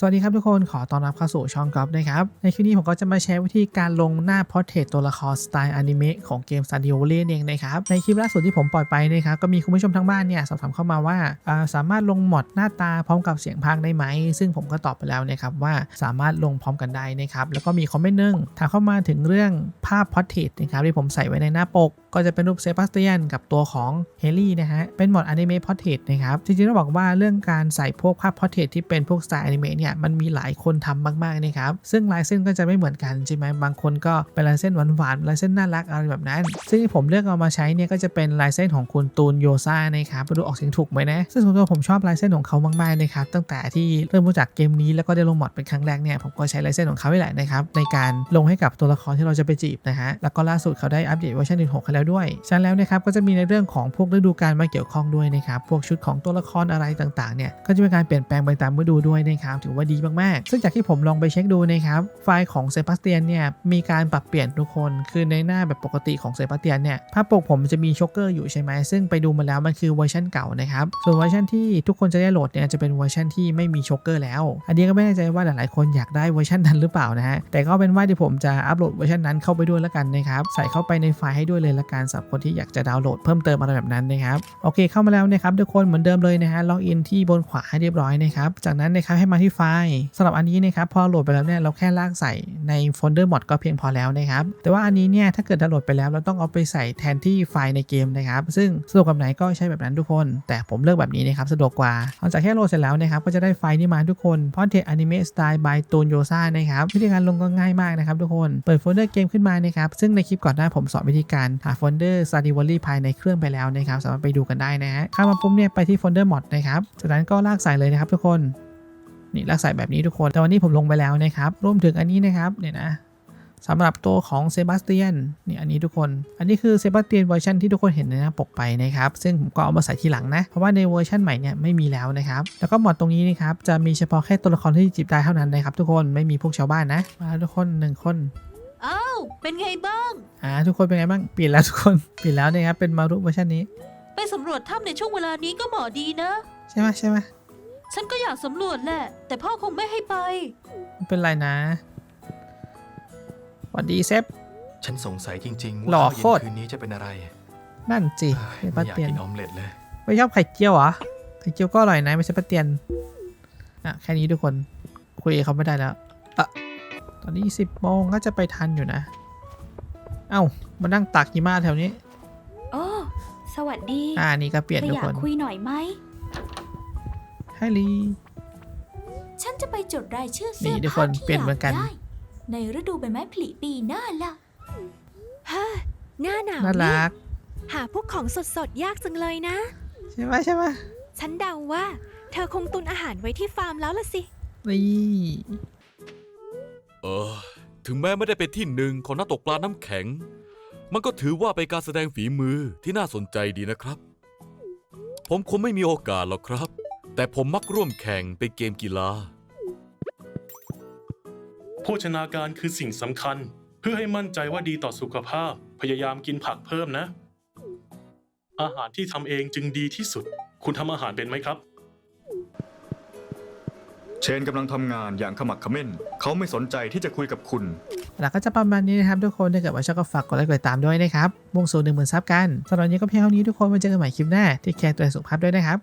สวัสดีครับทุกคนขอต้อนรับเข้าสู่ช่องกอล์ฟนะครับ ในคลิปนี้ผมก็จะมาแชร์วิธีการลงหน้าพอร์เทรตตัวละครสไตล์อนิเมะของเกม Stardew Valley เองนะครับ ในคลิปล่าสุดที่ผมปล่อยไปนะครับ ก็มีคุณผู้ชมทางบ้านเนี่ย สอบถามเข้ามาว่าสามารถลงหมดหน้าตาพร้อมกับเสียงพากย์ได้ไหม ซึ่งผมก็ตอบไปแล้วนะครับว่าสามารถลงพร้อมกันได้นะครับแล้วก็มีคอมเมนต์หนึงถามเข้ามาถึงเรื่องภาพพอร์เทรตนะครับที่ผมใส่ไว้ในหน้าปกก็จะเป็นรูปเซบาสเตียนกับตัวของเฮลี่นะฮะ เป็นหมดอนิเมะพอร์เทรตนะครับ จริงๆต้องบอกว่าเรื่องการใส่พวกภาพพอร์เทรตที่เป็นพวกสไตล์อนิเมะเนี่ย มันมีหลายคนทำมากๆนะครับ ซึ่งลายเส้นก็จะไม่เหมือนกันใช่ไหมบางคนก็เป็นลายเส้นหวานๆลายเส้นน่ารักอะไรแบบนั้น ซึ่งที่ผมเลือกเอามาใช้เนี่ยก็จะเป็นลายเส้นของคุณตูนโยซ่านะครับไม่รู้ออกเสียงถูกไหมนะ ซึ่งส่วนตัวผมชอบลายเส้นของเขามากๆนะครับ ตั้งแต่ที่เริ่มรู้จักเกมนี้แล้วก็ได้ลงมอดเป็นครั้งแรกเนี่ยผมก็ใช้ลายเส้นของเขานี่แหละนะครับในการลงให้กับตัวละครที่เราจะไปจีบนะฮะแล้วก็ล่าสุดเขาได้อัปเดตเวอร์ชัน16ให้แล้วด้วยฉะนั้นแล้วนะครับก็จะมีในเรื่องของพวกฤดูกาลมาเกี่ยวข้องด้วยนะครับพวกชุดของตัวละครอะไรต่างๆเนี่ยก็จะมีการเปลี่ยนแปลงไปตามฤดูด้วยนะครับถือว่าดีมากๆ ซึ่งจากที่ผมลองไปเช็คดูนะครับไฟล์ของเซบาสเตียนเนี่ยมีการปรับเปลี่ยนทุกคนคือในหน้าแบบปกติของเซบาสเตียนเนี่ยภาพปกผมจะมีช็อกเกอร์อยู่ใช่ไหมซึ่งไปดูมาแล้วมันคือเวอร์ชันเก่านะครับส่วนเวอร์ชันที่ทุกคนจะได้โหลดเนี่ยจะเป็นเวอร์ชันที่ไม่มีช็อกเกอร์แล้ว อันนี้ก็ไม่แน่ใจว่าหลายๆคนอยากได้เวอร์ชันนั้นหรือเปล่านะฮะแต่ก็เป็นว่าเดี๋ยวผมจะอัปโหลดเวอร์ชันนั้นเข้าไปด้วยแล้วกันนะครับใส่เข้าไปในไฟล์ให้ด้วยเลยละกันสำหรับคนที่อยากจะดาวน์โหลดเพิ่มเติมอะไรแบบนั้นนะครับโอเคเข้ามาแล้วนะครับทุกคนเหมือนเดิมเลยนะฮะล็อกอินที่บนขวาให้เรียบร้อยนะครับจากนั้นนะครับให้มาที่ไฟล์สำหรับอันนี้นะครับพอโหลดไปแล้วเนี่ยเราแค่ลากใส่ในโฟลเดอร์มอดก็เพียงพอแล้วนะครับแต่ว่าอันนี้เนี่ยถ้าเกิดดาวน์โหลดไปแล้วเราต้องเอาไปใส่แทนที่ไฟล์ในเกมนะครับซึ่งสะดวกแบบไหนก็ใช้แบบนั้นทุกคน แต่ผมเลือกแบบนี้นะครับสะดวกกว่าหลังจากแค่โหลดเสร็จแล้วนะครับก็จะได้ไฟล์นี้มาทุกคนพอนเทอนิเมะสไตล์ by ตูนโยซ่านะครับวิธีการลงก็ง่ายมากนะครับทุกคนเปิดโฟลเดอร์เกมขึ้นมานะครับซึ่งในคลิปก่อนหน้าผมสอนวิธีการหาโฟลเดอร์ s t a r d e w v a l l y ภายในเครื่องไปแล้วนะครับสามารถไปดูกันได้นะฮะเข้ามาปุ๊บเนี่ยไปที่โฟลเดอร์มอดนะครับจากนั้นก็ลากใส่เลยนะครับทุกคนนี่ลากใส่แบบนี้ทุกคนแต่วันนี้ผมลงไปแล้วนะครับรวมถึงอันนี้นะครับเนี่ยนะสำหรับตัวของเซบาสเตียนนี่อันนี้ทุกคน อันนี้คือเซบาสเตียนเวอร์ชันที่ทุกคนเห็นในหน้าปกไปนะครับ ซึ่งผมก็เอามาใส่ทีหลังนะ เพราะว่าในเวอร์ชันใหม่เนี่ยไม่มีแล้วนะครับ แล้วก็หมอดตรงนี้นะครับ จะมีเฉพาะแค่ตัวละครที่จีบได้เท่านั้นนะครับทุกคน ไม่มีพวกชาวบ้านนะ มาแล้วทุกคนหนึ่งคน เป็นไงบ้าง อ่าทุกคนเป็นไงบ้างเปลี่ยนแล้วทุกคนเปลี่ยนแล้วนะครับเป็นมารุเวอร์ชันนี้ ไปสำรวจถ้ำในช่วงเวลานี้ก็เหมาะดีนะ ใช่ไหมใช่ไหมฉันก็อยากสำรวจแหละ แต่พ่อคงไม่ให้ไป ไม่เป็นไรนะสวัสดีเซฟ ฉันสงสัยจริงๆหล่อว่าข้าวโคตรเย็นคืนนี้จะเป็นอะไรนั่นสิเฮ้ยเซไม่บาสอยากเตียนกินออมเล็ตเลย ไม่ชอบไข่เจียวเหรอไข่เจียวก็อร่อยนะไม่ใช่ปลาเตียนอะแค่นี้ทุกคนคุยกับเขาไม่ได้แล้วอะต อนนี้สิบโมงก็จะไปทันอยู่นะ เอ้ามานั่งตักหิมะแถวนี้ โอ้สวัสดีอ่านี่ก็เปลี่ยนเธอทุกอยาคกนคุยหน่อยไหมให้ลีฉันจะไปจดรายชื่อนี่เสื้อทุกคผ้านที่เปลี่ยนเหมือนกันได้ในฤดูใบไม้ผลิปีหน้าล่ะฮ่าหน้าหนาวน่ารัก หาพวกของสดๆ ยากจังเลยนะ ใช่ไหมใช่ไหมฉันเดาว่า เธอคงตุนอาหารไว้ที่ฟาร์มแล้วล่ะสิ นี่เออถึงแม้ไม่ได้เป็นที่หนึ่งของนักตกปลาน้ำแข็ง มันก็ถือว่าเป็นการแสดงฝีมือที่น่าสนใจดีนะครับ ผมคงไม่มีโอกาสหรอกครับ แต่ผมมักร่วมแข่งเป็นเกมกีฬา โภชนาการคือสิ่งสำคัญ เพื่อให้มั่นใจว่าดีต่อสุขภาพ พยายามกินผักเพิ่มนะ อาหารที่ทำเองจึงดีที่สุด คุณทำอาหารเป็นไหมครับ เชนกำลังทำงานอย่างขมักเขม้น เขาไม่สนใจที่จะคุยกับคุณแล้วก็จะประมาณนี้นะครับทุกคนถ้าเกิดว่าชอบก็ฝากกดไลค์กดติดตามด้วยนะครับวงสูงหนึ่งหมื่นซับกันสำหรับวันนี้ก็เพียงเท่านี้ทุกคนไว้เจอกันใหม่คลิปหน้าที่แคร์ตัวเองสุขภาพด้วยนะครับ